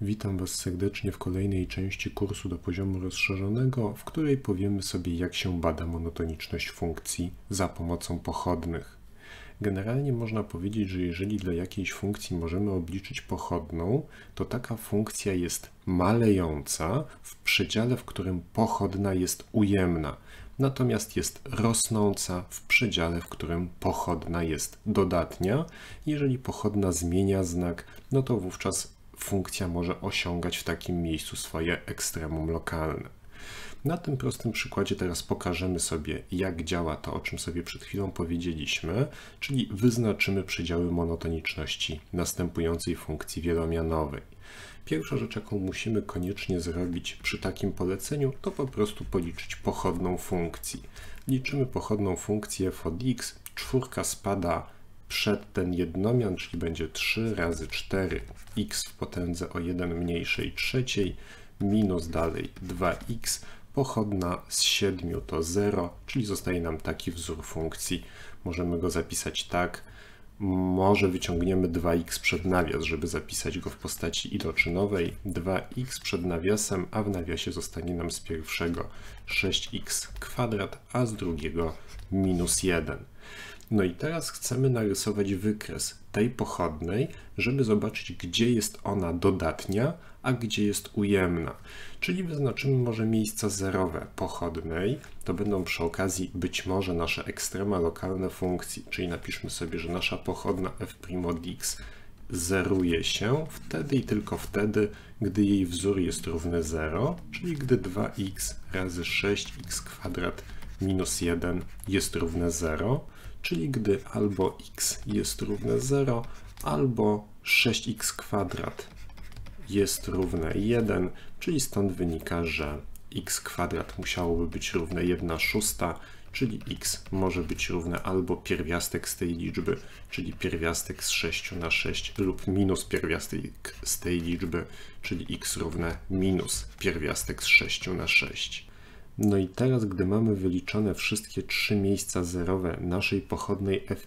Witam Was serdecznie w kolejnej części kursu do poziomu rozszerzonego, w której powiemy sobie, jak się bada monotoniczność funkcji za pomocą pochodnych. Generalnie można powiedzieć, że jeżeli dla jakiejś funkcji możemy obliczyć pochodną, to taka funkcja jest malejąca w przedziale, w którym pochodna jest ujemna, natomiast jest rosnąca w przedziale, w którym pochodna jest dodatnia. Jeżeli pochodna zmienia znak, no to wówczas funkcja może osiągać w takim miejscu swoje ekstremum lokalne. Na tym prostym przykładzie teraz pokażemy sobie, jak działa to, o czym sobie przed chwilą powiedzieliśmy, czyli wyznaczymy przedziały monotoniczności następującej funkcji wielomianowej. Pierwsza rzecz, jaką musimy koniecznie zrobić przy takim poleceniu, to po prostu policzyć pochodną funkcji. Liczymy pochodną funkcję f od x, czwórka spada przed ten jednomian, czyli będzie 3 razy 4 x w potędze o 1 mniejszej trzeciej minus dalej 2x pochodna z 7 to 0, czyli zostaje nam taki wzór funkcji. Możemy go zapisać tak. Może wyciągniemy 2x przed nawias, żeby zapisać go w postaci iloczynowej. 2x przed nawiasem, a w nawiasie zostanie nam z pierwszego 6x kwadrat, a z drugiego minus 1. No i teraz chcemy narysować wykres tej pochodnej, żeby zobaczyć, gdzie jest ona dodatnia, a gdzie jest ujemna. Czyli wyznaczymy może miejsca zerowe pochodnej, to będą przy okazji być może nasze ekstrema lokalne funkcji, czyli napiszmy sobie, że nasza pochodna f' od x zeruje się wtedy i tylko wtedy, gdy jej wzór jest równy 0, czyli gdy 2x razy 6x kwadrat minus 1 jest równe 0, czyli gdy albo x jest równe 0, albo 6x kwadrat jest równe 1, czyli stąd wynika, że x kwadrat musiałoby być równe 1 szósta, czyli x może być równe albo pierwiastek z tej liczby, czyli pierwiastek z 6 na 6 lub minus pierwiastek z tej liczby, czyli x równe minus pierwiastek z 6 na 6. No i teraz, gdy mamy wyliczone wszystkie trzy miejsca zerowe naszej pochodnej f'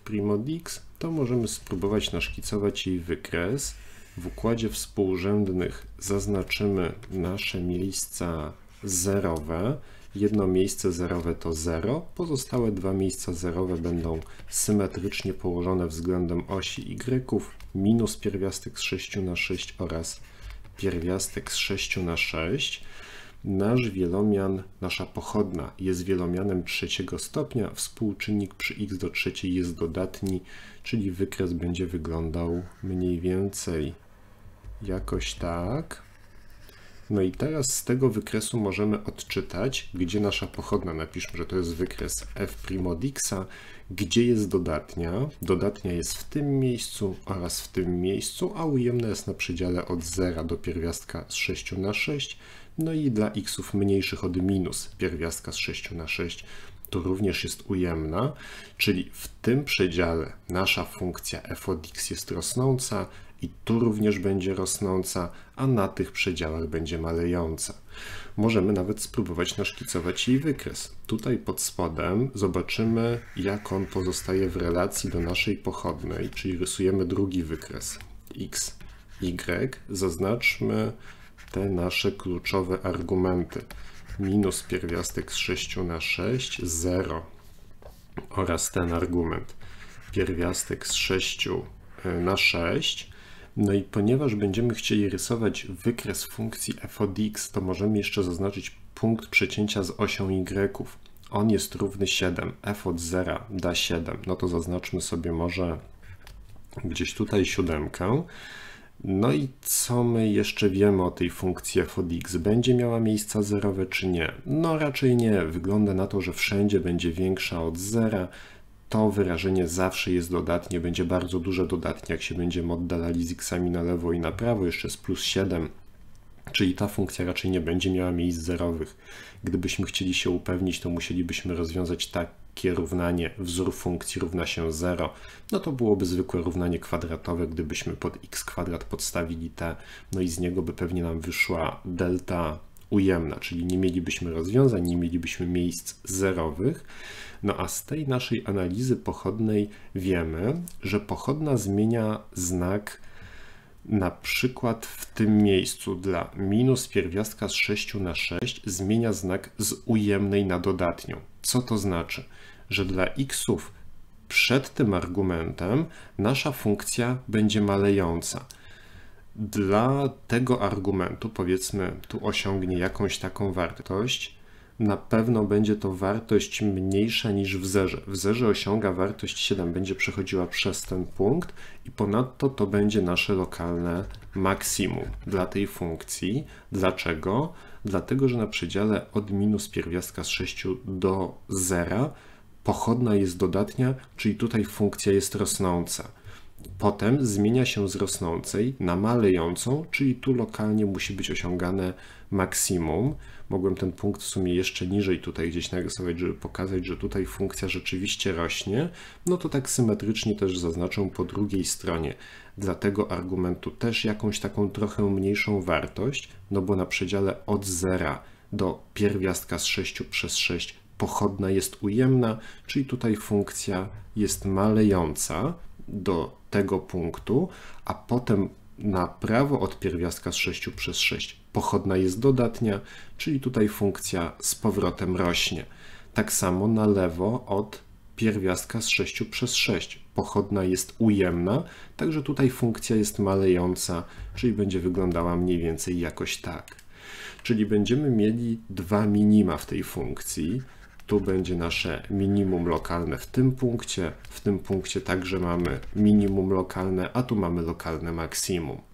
x, to możemy spróbować naszkicować jej wykres. W układzie współrzędnych zaznaczymy nasze miejsca zerowe. Jedno miejsce zerowe to 0, pozostałe dwa miejsca zerowe będą symetrycznie położone względem osi y, minus pierwiastek z 6 na 6 oraz pierwiastek z 6 na 6. Nasz wielomian, nasza pochodna jest wielomianem trzeciego stopnia, współczynnik przy x do trzeciej jest dodatni, czyli wykres będzie wyglądał mniej więcej jakoś tak. No i teraz z tego wykresu możemy odczytać, gdzie nasza pochodna, napiszmy, że to jest wykres f' od x, gdzie jest dodatnia. Dodatnia jest w tym miejscu oraz w tym miejscu, a ujemna jest na przedziale od 0 do pierwiastka z 6 na 6, no i dla xów mniejszych od minus pierwiastka z 6 na 6 to również jest ujemna, czyli w tym przedziale nasza funkcja f od x jest rosnąca i tu również będzie rosnąca, a na tych przedziałach będzie malejąca. Możemy nawet spróbować naszkicować jej wykres. Tutaj pod spodem zobaczymy, jak on pozostaje w relacji do naszej pochodnej, czyli rysujemy drugi wykres x, y. Zaznaczmy te nasze kluczowe argumenty. Minus pierwiastek z 6 na 6, 0 oraz ten argument pierwiastek z 6 e, na 6. No i ponieważ będziemy chcieli rysować wykres funkcji f od x, to możemy jeszcze zaznaczyć punkt przecięcia z osią y. On jest równy 7, f od 0 da 7. No to zaznaczmy sobie może gdzieś tutaj siódemkę. No i co my jeszcze wiemy o tej funkcji f? Będzie miała miejsca zerowe czy nie? No raczej nie. Wygląda na to, że wszędzie będzie większa od zera. To wyrażenie zawsze jest dodatnie, będzie bardzo duże dodatnie, jak się będziemy oddalali z xami na lewo i na prawo, jeszcze z plus 7, czyli ta funkcja raczej nie będzie miała miejsc zerowych. Gdybyśmy chcieli się upewnić, to musielibyśmy rozwiązać tak takie równanie wzór funkcji równa się 0, no to byłoby zwykłe równanie kwadratowe, gdybyśmy pod x kwadrat podstawili t, no i z niego by pewnie nam wyszła delta ujemna, czyli nie mielibyśmy rozwiązań, nie mielibyśmy miejsc zerowych. No a z tej naszej analizy pochodnej wiemy, że pochodna zmienia znak na przykład w tym miejscu dla minus pierwiastka z 6 na 6 zmienia znak z ujemnej na dodatnią. Co to znaczy? Że dla xów przed tym argumentem nasza funkcja będzie malejąca. Dla tego argumentu, powiedzmy, tu osiągnie jakąś taką wartość, na pewno będzie to wartość mniejsza niż w zerze. W zerze osiąga wartość 7, będzie przechodziła przez ten punkt i ponadto to będzie nasze lokalne maksimum dla tej funkcji. Dlaczego? Dlatego, że na przedziale od minus pierwiastka z 6 do 0 pochodna jest dodatnia, czyli tutaj funkcja jest rosnąca. Potem zmienia się z rosnącej na malejącą, czyli tu lokalnie musi być osiągane maksimum. Mogłem ten punkt w sumie jeszcze niżej tutaj gdzieś narysować, żeby pokazać, że tutaj funkcja rzeczywiście rośnie. No to tak symetrycznie też zaznaczę po drugiej stronie. Dla tego argumentu też jakąś taką trochę mniejszą wartość, no bo na przedziale od zera do pierwiastka z 6 przez 6 pochodna jest ujemna, czyli tutaj funkcja jest malejąca do tego punktu, a potem na prawo od pierwiastka z 6 przez 6 pochodna jest dodatnia, czyli tutaj funkcja z powrotem rośnie. Tak samo na lewo od pierwiastka z 6 przez 6 pochodna jest ujemna, także tutaj funkcja jest malejąca, czyli będzie wyglądała mniej więcej jakoś tak. Czyli będziemy mieli dwa minima w tej funkcji. Tu będzie nasze minimum lokalne w tym punkcie, w tym punkcie także mamy minimum lokalne, a tu mamy lokalne maksimum.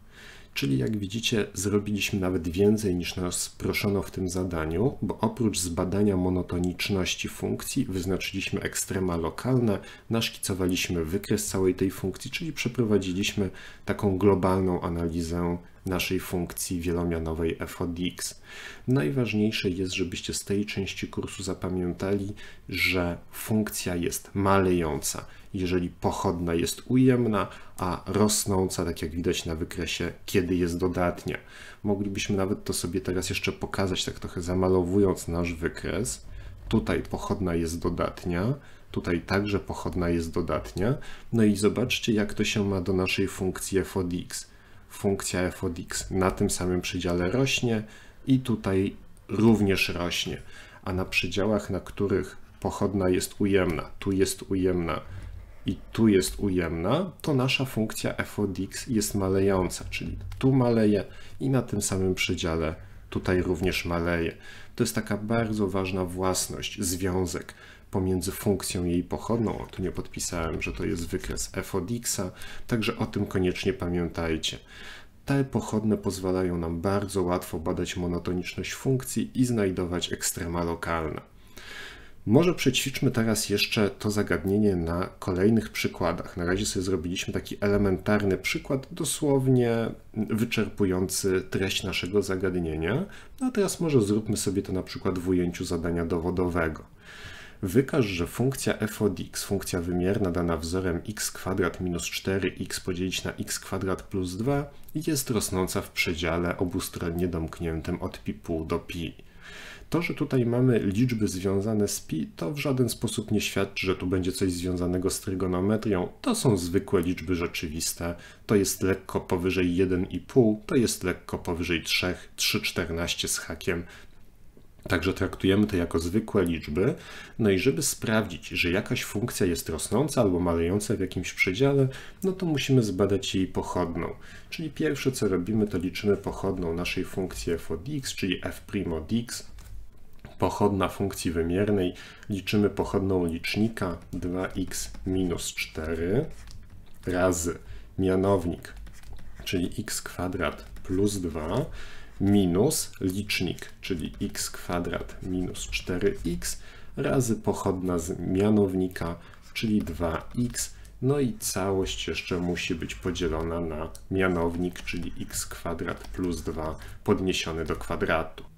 Czyli jak widzicie, zrobiliśmy nawet więcej niż nas proszono w tym zadaniu, bo oprócz zbadania monotoniczności funkcji wyznaczyliśmy ekstrema lokalne, naszkicowaliśmy wykres całej tej funkcji, czyli przeprowadziliśmy taką globalną analizę naszej funkcji wielomianowej f od x. Najważniejsze jest, żebyście z tej części kursu zapamiętali, że funkcja jest malejąca, jeżeli pochodna jest ujemna, a rosnąca, tak jak widać na wykresie, kiedy jest dodatnia. Moglibyśmy nawet to sobie teraz jeszcze pokazać, tak trochę zamalowując nasz wykres. Tutaj pochodna jest dodatnia, tutaj także pochodna jest dodatnia. No i zobaczcie, jak to się ma do naszej funkcji f od x funkcja f od x na tym samym przedziale rośnie i tutaj również rośnie, a na przedziałach, na których pochodna jest ujemna, tu jest ujemna i tu jest ujemna, to nasza funkcja f od x jest malejąca, czyli tu maleje i na tym samym przedziale tutaj również maleje. To jest taka bardzo ważna własność, związek pomiędzy funkcją i jej pochodną. O, tu nie podpisałem, że to jest wykres f od x, także o tym koniecznie pamiętajcie. Te pochodne pozwalają nam bardzo łatwo badać monotoniczność funkcji i znajdować ekstrema lokalne. Może przećwiczmy teraz jeszcze to zagadnienie na kolejnych przykładach. Na razie sobie zrobiliśmy taki elementarny przykład, dosłownie wyczerpujący treść naszego zagadnienia. No a teraz może zróbmy sobie to na przykład w ujęciu zadania dowodowego. Wykaż, że funkcja f od x, funkcja wymierna dana wzorem x kwadrat minus 4x podzielić na x kwadrat plus 2 jest rosnąca w przedziale obustronnie domkniętym od pi do pi. To, że tutaj mamy liczby związane z pi, to w żaden sposób nie świadczy, że tu będzie coś związanego z trygonometrią. To są zwykłe liczby rzeczywiste. To jest lekko powyżej 1,5, to jest lekko powyżej 3, 3,14 z hakiem. Także traktujemy to jako zwykłe liczby. No i żeby sprawdzić, że jakaś funkcja jest rosnąca albo malejąca w jakimś przedziale, no to musimy zbadać jej pochodną. Czyli pierwsze co robimy, to liczymy pochodną naszej funkcji f od x, czyli f' od x. Pochodna funkcji wymiernej, liczymy pochodną licznika 2x minus 4 razy mianownik, czyli x kwadrat plus 2 minus licznik, czyli x kwadrat minus 4x razy pochodna z mianownika, czyli 2x, no i całość jeszcze musi być podzielona na mianownik, czyli x kwadrat plus 2 podniesiony do kwadratu.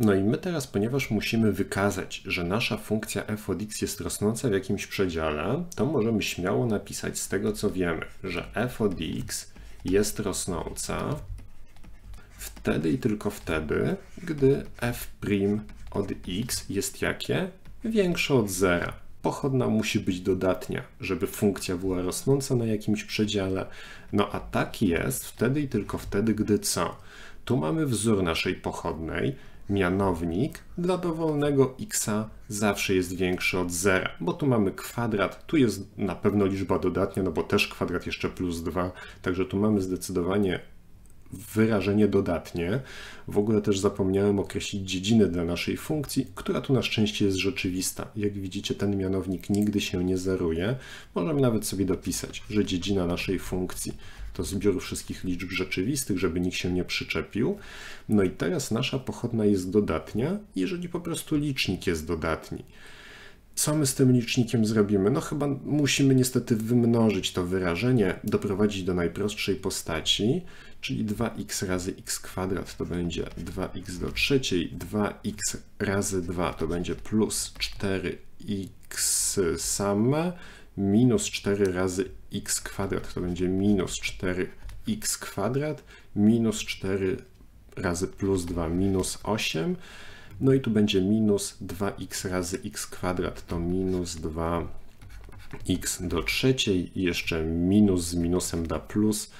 No i my teraz, ponieważ musimy wykazać, że nasza funkcja f od x jest rosnąca w jakimś przedziale, to możemy śmiało napisać z tego, co wiemy, że f od x jest rosnąca wtedy i tylko wtedy, gdy f' od x jest jakie? Większe od zera. pochodna musi być dodatnia, żeby funkcja była rosnąca na jakimś przedziale. No a tak jest wtedy i tylko wtedy, gdy co? Tu mamy wzór naszej pochodnej, mianownik dla dowolnego x zawsze jest większy od zera, bo tu mamy kwadrat, tu jest na pewno liczba dodatnia, no bo też kwadrat jeszcze plus 2, także tu mamy zdecydowanie wyrażenie dodatnie. W ogóle też zapomniałem określić dziedzinę dla naszej funkcji, która tu na szczęście jest rzeczywista. Jak widzicie, ten mianownik nigdy się nie zeruje. Możemy nawet sobie dopisać, że dziedzina naszej funkcji to zbiór wszystkich liczb rzeczywistych, żeby nikt się nie przyczepił. No i teraz nasza pochodna jest dodatnia, jeżeli po prostu licznik jest dodatni. Co my z tym licznikiem zrobimy? No chyba musimy niestety wymnożyć to wyrażenie, doprowadzić do najprostszej postaci, czyli 2x razy x kwadrat to będzie 2x do trzeciej, 2x razy 2 to będzie plus 4x same, minus 4 razy x kwadrat to będzie minus 4x kwadrat, minus 4 razy plus 2 minus 8, no i tu będzie minus 2x razy x kwadrat to minus 2x do trzeciej i jeszcze minus z minusem da plus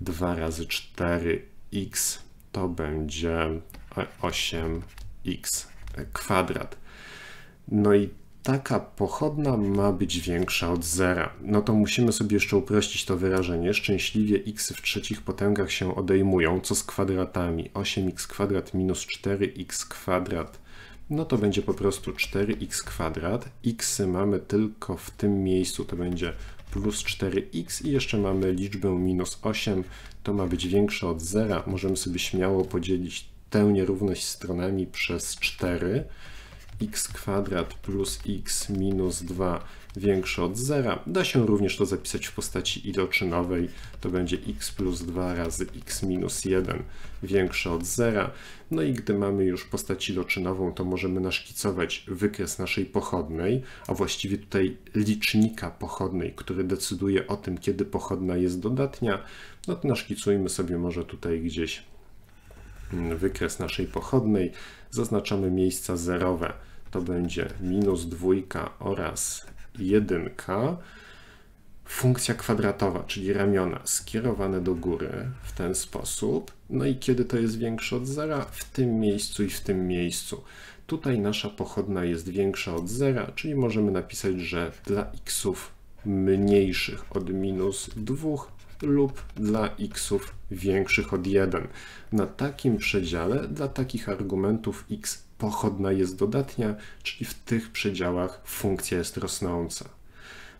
2 razy 4x to będzie 8x kwadrat. No i taka pochodna ma być większa od zera. No to musimy sobie jeszcze uprościć to wyrażenie. Szczęśliwie x w trzecich potęgach się odejmują. Co z kwadratami? 8x kwadrat minus 4x kwadrat. No to będzie po prostu 4x kwadrat. x mamy tylko w tym miejscu, to będzie plus 4x i jeszcze mamy liczbę minus 8. To ma być większe od zera. Możemy sobie śmiało podzielić tę nierówność stronami przez 4 x kwadrat plus x minus 2 większe od zera. Da się również to zapisać w postaci iloczynowej. To będzie x plus 2 razy x minus 1 większe od zera. No i gdy mamy już postać iloczynową, to możemy naszkicować wykres naszej pochodnej, a właściwie tutaj licznika pochodnej, który decyduje o tym, kiedy pochodna jest dodatnia. No to naszkicujmy sobie może tutaj gdzieś wykres naszej pochodnej. Zaznaczamy miejsca zerowe. To będzie minus dwójka oraz jedynka. Funkcja kwadratowa, czyli ramiona skierowane do góry w ten sposób. No i kiedy to jest większe od zera? W tym miejscu i w tym miejscu. Tutaj nasza pochodna jest większa od zera, czyli możemy napisać, że dla xów mniejszych od minus 2 lub dla xów większych od 1. Na takim przedziale dla takich argumentów x pochodna jest dodatnia, czyli w tych przedziałach funkcja jest rosnąca.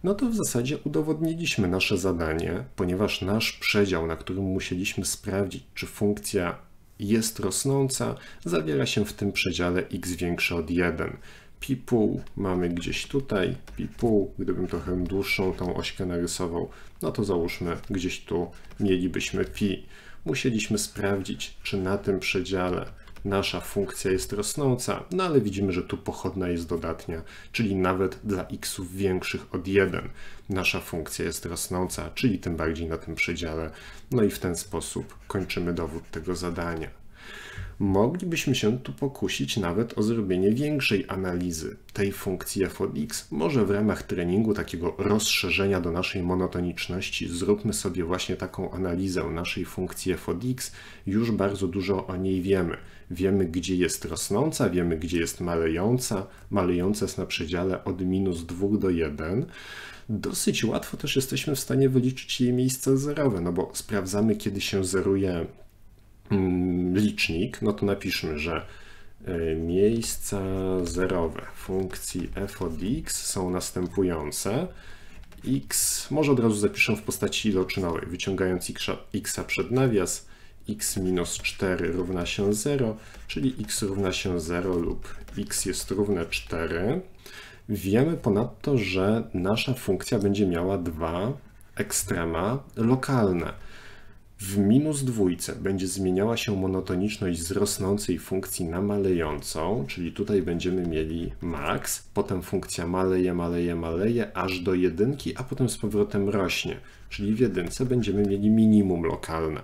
No to w zasadzie udowodniliśmy nasze zadanie, ponieważ nasz przedział, na którym musieliśmy sprawdzić, czy funkcja jest rosnąca, zawiera się w tym przedziale x większe od 1. Pi mamy gdzieś tutaj, pi pół, gdybym trochę dłuższą tą ośkę narysował, no to załóżmy gdzieś tu mielibyśmy pi. Musieliśmy sprawdzić, czy na tym przedziale nasza funkcja jest rosnąca, no ale widzimy, że tu pochodna jest dodatnia, czyli nawet dla xów większych od 1 nasza funkcja jest rosnąca, czyli tym bardziej na tym przedziale. No i w ten sposób kończymy dowód tego zadania moglibyśmy się tu pokusić nawet o zrobienie większej analizy tej funkcji f od x. Może w ramach treningu takiego rozszerzenia do naszej monotoniczności zróbmy sobie właśnie taką analizę naszej funkcji f od x. Już bardzo dużo o niej wiemy. Wiemy, gdzie jest rosnąca, wiemy, gdzie jest malejąca. Malejąca jest na przedziale od minus 2 do 1 dosyć łatwo też jesteśmy w stanie wyliczyć jej miejsce zerowe, no bo sprawdzamy, kiedy się zeruje licznik, no to napiszmy, że e, miejsca zerowe funkcji f od x są następujące. x, może od razu zapiszę w postaci iloczynowej, wyciągając x przed nawias, x minus 4 równa się 0, czyli x równa się 0 lub x jest równe 4. Wiemy ponadto, że nasza funkcja będzie miała dwa ekstrema lokalne. W minus dwójce będzie zmieniała się monotoniczność z rosnącej funkcji na malejącą, czyli tutaj będziemy mieli max, potem funkcja maleje, maleje, maleje, aż do jedynki, a potem z powrotem rośnie, czyli w jedynce będziemy mieli minimum lokalne.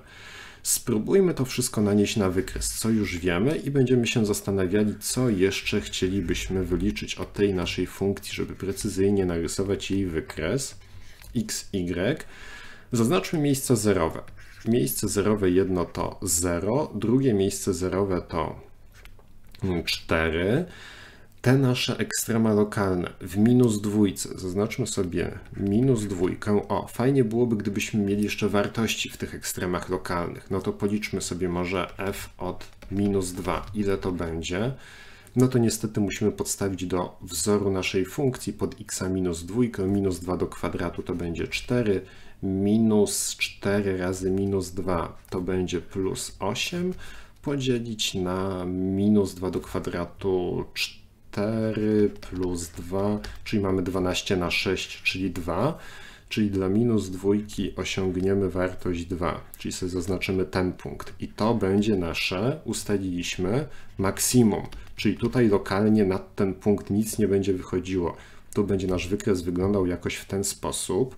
Spróbujmy to wszystko nanieść na wykres, co już wiemy i będziemy się zastanawiali, co jeszcze chcielibyśmy wyliczyć od tej naszej funkcji, żeby precyzyjnie narysować jej wykres x, y. Zaznaczmy miejsca zerowe. Miejsce zerowe jedno to 0, drugie miejsce zerowe to 4. Te nasze ekstrema lokalne w minus dwójce, zaznaczmy sobie minus dwójkę. O, fajnie byłoby, gdybyśmy mieli jeszcze wartości w tych ekstremach lokalnych. No to policzmy sobie może f od minus 2. Ile to będzie? No to niestety musimy podstawić do wzoru naszej funkcji pod x minus dwójkę. Minus 2 do kwadratu to będzie 4 minus 4 razy minus 2 to będzie plus 8, podzielić na minus 2 do kwadratu 4 plus 2, czyli mamy 12 na 6, czyli 2, czyli dla minus dwójki osiągniemy wartość 2, czyli sobie zaznaczymy ten punkt. I to będzie nasze, ustaliliśmy, maksimum, czyli tutaj lokalnie nad ten punkt nic nie będzie wychodziło. Tu będzie nasz wykres wyglądał jakoś w ten sposób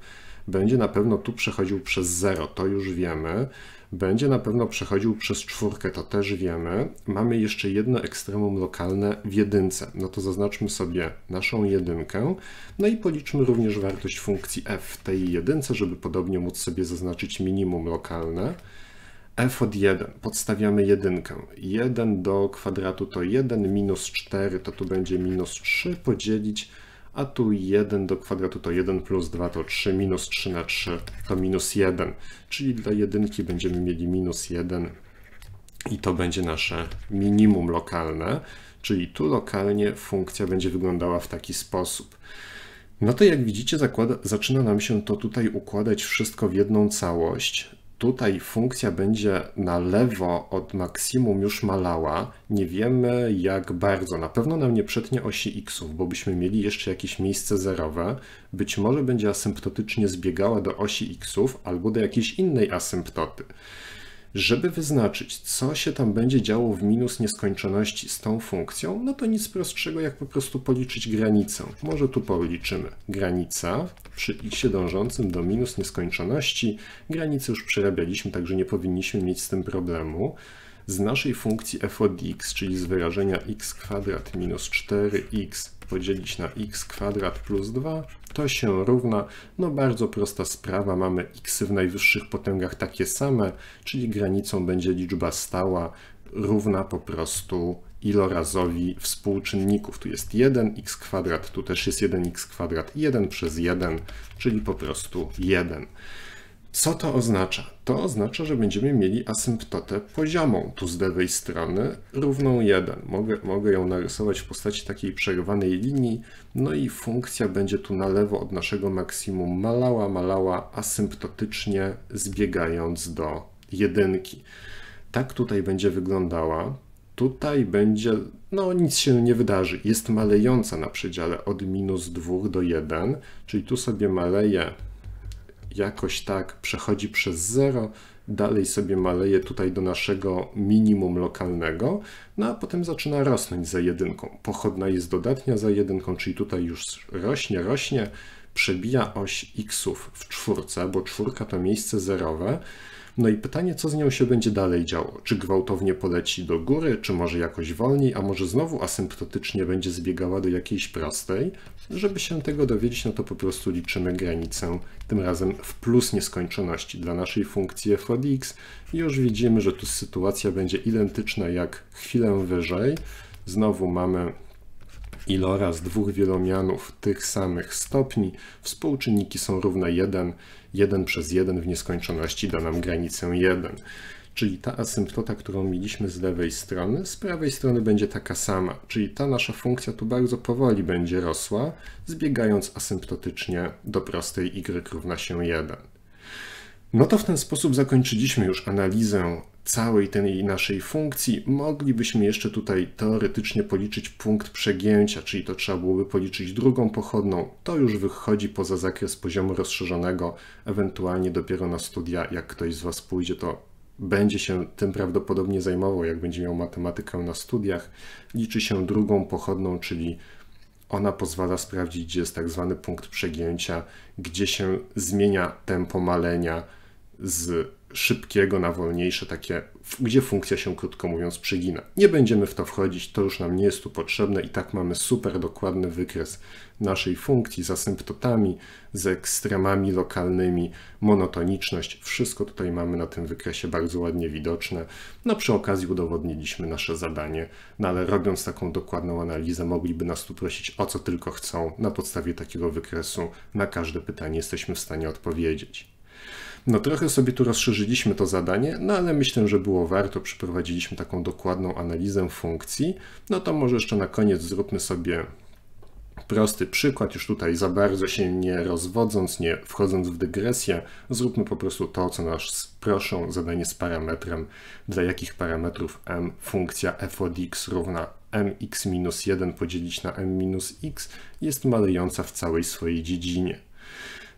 będzie na pewno tu przechodził przez 0, to już wiemy. Będzie na pewno przechodził przez czwórkę, to też wiemy. Mamy jeszcze jedno ekstremum lokalne w jedynce. No to zaznaczmy sobie naszą jedynkę. No i policzmy również wartość funkcji f w tej jedynce, żeby podobnie móc sobie zaznaczyć minimum lokalne f od 1 podstawiamy jedynkę. 1 do kwadratu to 1, minus 4 to tu będzie minus 3, podzielić a tu 1 do kwadratu to 1 plus 2 to 3, minus 3 na 3 to minus 1, czyli dla jedynki będziemy mieli minus 1 i to będzie nasze minimum lokalne, czyli tu lokalnie funkcja będzie wyglądała w taki sposób. No to jak widzicie, zakłada, zaczyna nam się to tutaj układać wszystko w jedną całość tutaj funkcja będzie na lewo od maksimum już malała, nie wiemy jak bardzo. Na pewno nam nie przetnie osi x, bo byśmy mieli jeszcze jakieś miejsce zerowe. Być może będzie asymptotycznie zbiegała do osi x albo do jakiejś innej asymptoty. Żeby wyznaczyć, co się tam będzie działo w minus nieskończoności z tą funkcją, no to nic prostszego jak po prostu policzyć granicę. Może tu policzymy. Granica przy x dążącym do minus nieskończoności. Granicę już przerabialiśmy, także nie powinniśmy mieć z tym problemu. Z naszej funkcji f od x, czyli z wyrażenia x kwadrat minus 4x podzielić na x kwadrat plus 2, to się równa, no bardzo prosta sprawa, mamy x w najwyższych potęgach takie same, czyli granicą będzie liczba stała równa po prostu ilorazowi współczynników. Tu jest 1x kwadrat, tu też jest 1x kwadrat, 1 przez 1, czyli po prostu 1. Co to oznacza? To oznacza, że będziemy mieli asymptotę poziomą tu z lewej strony równą 1. Mogę, mogę ją narysować w postaci takiej przerwanej linii, no i funkcja będzie tu na lewo od naszego maksimum malała, malała asymptotycznie zbiegając do jedynki. Tak tutaj będzie wyglądała. Tutaj będzie, no nic się nie wydarzy. Jest malejąca na przedziale od minus 2 do 1, czyli tu sobie maleje jakoś tak przechodzi przez 0, dalej sobie maleje tutaj do naszego minimum lokalnego, no a potem zaczyna rosnąć za jedynką. Pochodna jest dodatnia za jedynką, czyli tutaj już rośnie, rośnie, przebija oś xów w czwórce, bo czwórka to miejsce zerowe, no i pytanie, co z nią się będzie dalej działo? Czy gwałtownie poleci do góry, czy może jakoś wolniej, a może znowu asymptotycznie będzie zbiegała do jakiejś prostej? Żeby się tego dowiedzieć, no to po prostu liczymy granicę, tym razem w plus nieskończoności dla naszej funkcji f od x i już widzimy, że tu sytuacja będzie identyczna jak chwilę wyżej. Znowu mamy iloraz dwóch wielomianów tych samych stopni. Współczynniki są równe 1. 1 przez 1 w nieskończoności da nam granicę 1. Czyli ta asymptota, którą mieliśmy z lewej strony, z prawej strony będzie taka sama. Czyli ta nasza funkcja tu bardzo powoli będzie rosła, zbiegając asymptotycznie do prostej y równa się 1. No to w ten sposób zakończyliśmy już analizę całej tej naszej funkcji. Moglibyśmy jeszcze tutaj teoretycznie policzyć punkt przegięcia, czyli to trzeba byłoby policzyć drugą pochodną. To już wychodzi poza zakres poziomu rozszerzonego, ewentualnie dopiero na studia, jak ktoś z Was pójdzie, to będzie się tym prawdopodobnie zajmował, jak będzie miał matematykę na studiach. Liczy się drugą pochodną, czyli ona pozwala sprawdzić, gdzie jest tak zwany punkt przegięcia, gdzie się zmienia tempo malenia, z szybkiego na wolniejsze, takie, gdzie funkcja się krótko mówiąc przegina. Nie będziemy w to wchodzić, to już nam nie jest tu potrzebne i tak mamy super dokładny wykres naszej funkcji z asymptotami, z ekstremami lokalnymi, monotoniczność. Wszystko tutaj mamy na tym wykresie bardzo ładnie widoczne. No przy okazji udowodniliśmy nasze zadanie, no ale robiąc taką dokładną analizę mogliby nas tu prosić o co tylko chcą. Na podstawie takiego wykresu na każde pytanie jesteśmy w stanie odpowiedzieć. No trochę sobie tu rozszerzyliśmy to zadanie, no ale myślę, że było warto, przeprowadziliśmy taką dokładną analizę funkcji. No to może jeszcze na koniec zróbmy sobie prosty przykład, już tutaj za bardzo się nie rozwodząc, nie wchodząc w dygresję, zróbmy po prostu to, co nas proszą, zadanie z parametrem, dla jakich parametrów m funkcja f od x równa mx minus 1 podzielić na m minus x jest malejąca w całej swojej dziedzinie.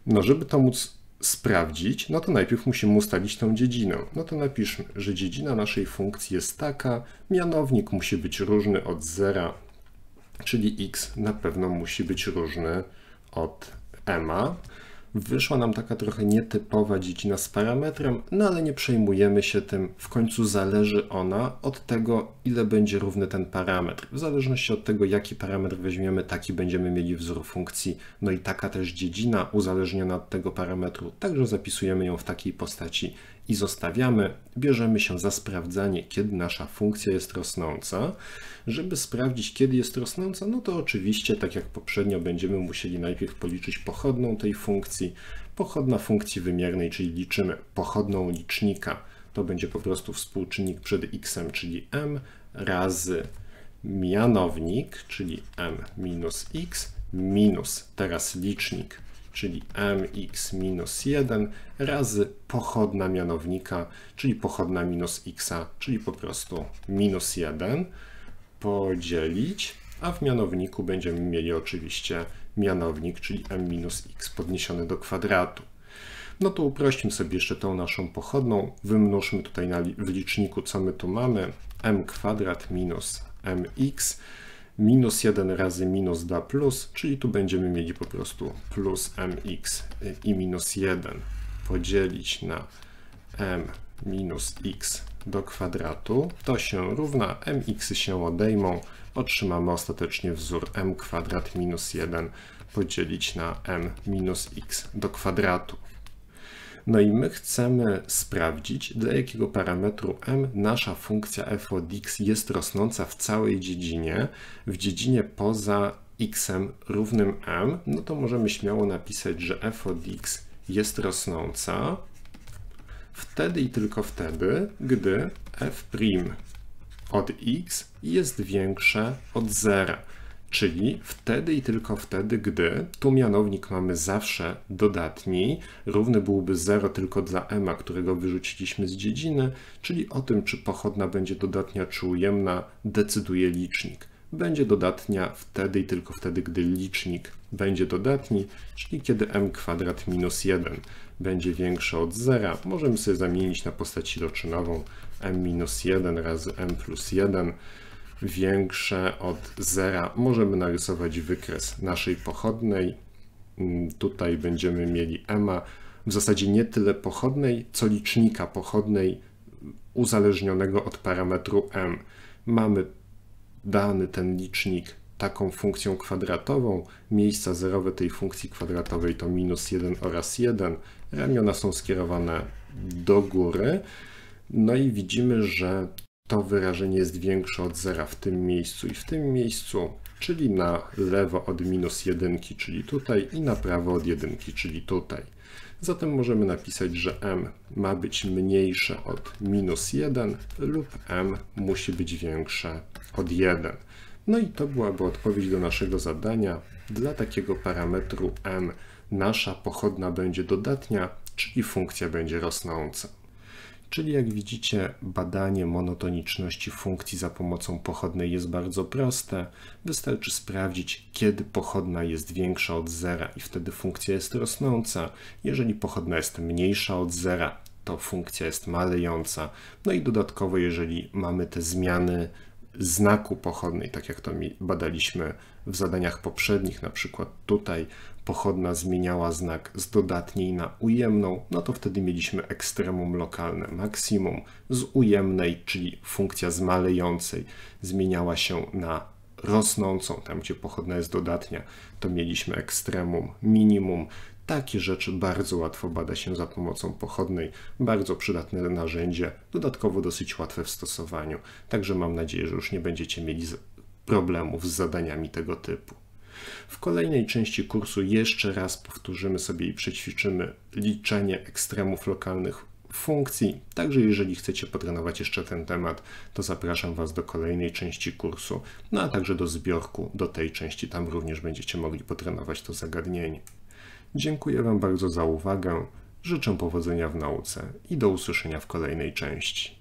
No, żeby to móc sprawdzić, no to najpierw musimy ustalić tą dziedzinę. No to napiszmy, że dziedzina naszej funkcji jest taka, mianownik musi być różny od zera, czyli x na pewno musi być różny od ema wyszła nam taka trochę nietypowa dziedzina z parametrem, no ale nie przejmujemy się tym. W końcu zależy ona od tego, ile będzie równy ten parametr. W zależności od tego, jaki parametr weźmiemy, taki będziemy mieli wzór funkcji. No i taka też dziedzina uzależniona od tego parametru, także zapisujemy ją w takiej postaci i zostawiamy. Bierzemy się za sprawdzanie, kiedy nasza funkcja jest rosnąca. Żeby sprawdzić, kiedy jest rosnąca, no to oczywiście, tak jak poprzednio, będziemy musieli najpierw policzyć pochodną tej funkcji. Pochodna funkcji wymiernej, czyli liczymy pochodną licznika. To będzie po prostu współczynnik przed x, czyli m, razy mianownik, czyli m minus x, minus teraz licznik, czyli mx minus 1 razy pochodna mianownika, czyli pochodna minus x, czyli po prostu minus 1 podzielić, a w mianowniku będziemy mieli oczywiście mianownik, czyli m minus x podniesiony do kwadratu. No to uprośćmy sobie jeszcze tą naszą pochodną, wymnóżmy tutaj na, w liczniku, co my tu mamy, m kwadrat minus mx, minus 1 razy minus da plus, czyli tu będziemy mieli po prostu plus mx i minus 1 podzielić na m minus x do kwadratu, to się równa, mx się odejmą, otrzymamy ostatecznie wzór m kwadrat minus 1 podzielić na m minus x do kwadratu. No i my chcemy sprawdzić, dla jakiego parametru m nasza funkcja f od x jest rosnąca w całej dziedzinie, w dziedzinie poza x równym m, no to możemy śmiało napisać, że f od x jest rosnąca wtedy i tylko wtedy, gdy f' od x jest większe od zera. Czyli wtedy i tylko wtedy, gdy tu mianownik mamy zawsze dodatni, równy byłby 0 tylko dla m, którego wyrzuciliśmy z dziedziny, czyli o tym, czy pochodna będzie dodatnia czy ujemna, decyduje licznik. Będzie dodatnia wtedy i tylko wtedy, gdy licznik będzie dodatni, czyli kiedy m kwadrat minus 1 będzie większe od 0. Możemy sobie zamienić na postać iloczynową m minus 1 razy m plus 1 większe od zera. Możemy narysować wykres naszej pochodnej. Mm, tutaj będziemy mieli ema w zasadzie nie tyle pochodnej, co licznika pochodnej uzależnionego od parametru m. Mamy dany ten licznik taką funkcją kwadratową. Miejsca zerowe tej funkcji kwadratowej to minus 1 oraz 1. Ramiona są skierowane do góry. No i widzimy, że to wyrażenie jest większe od zera w tym miejscu i w tym miejscu, czyli na lewo od minus jedynki, czyli tutaj i na prawo od jedynki, czyli tutaj. Zatem możemy napisać, że m ma być mniejsze od minus 1 lub m musi być większe od 1. No i to byłaby odpowiedź do naszego zadania. Dla takiego parametru m nasza pochodna będzie dodatnia, czyli funkcja będzie rosnąca. Czyli jak widzicie, badanie monotoniczności funkcji za pomocą pochodnej jest bardzo proste. Wystarczy sprawdzić, kiedy pochodna jest większa od zera i wtedy funkcja jest rosnąca. Jeżeli pochodna jest mniejsza od zera, to funkcja jest malejąca. No i dodatkowo, jeżeli mamy te zmiany znaku pochodnej, tak jak to badaliśmy w zadaniach poprzednich, na przykład tutaj pochodna zmieniała znak z dodatniej na ujemną, no to wtedy mieliśmy ekstremum lokalne maksimum. Z ujemnej, czyli funkcja z malejącej, zmieniała się na rosnącą, tam gdzie pochodna jest dodatnia, to mieliśmy ekstremum minimum. Takie rzeczy bardzo łatwo bada się za pomocą pochodnej, bardzo przydatne narzędzie, dodatkowo dosyć łatwe w stosowaniu. Także mam nadzieję, że już nie będziecie mieli problemów z zadaniami tego typu. W kolejnej części kursu jeszcze raz powtórzymy sobie i przećwiczymy liczenie ekstremów lokalnych funkcji. Także jeżeli chcecie potrenować jeszcze ten temat, to zapraszam Was do kolejnej części kursu, no a także do zbiorku, do tej części. Tam również będziecie mogli potrenować to zagadnienie. Dziękuję Wam bardzo za uwagę. Życzę powodzenia w nauce i do usłyszenia w kolejnej części.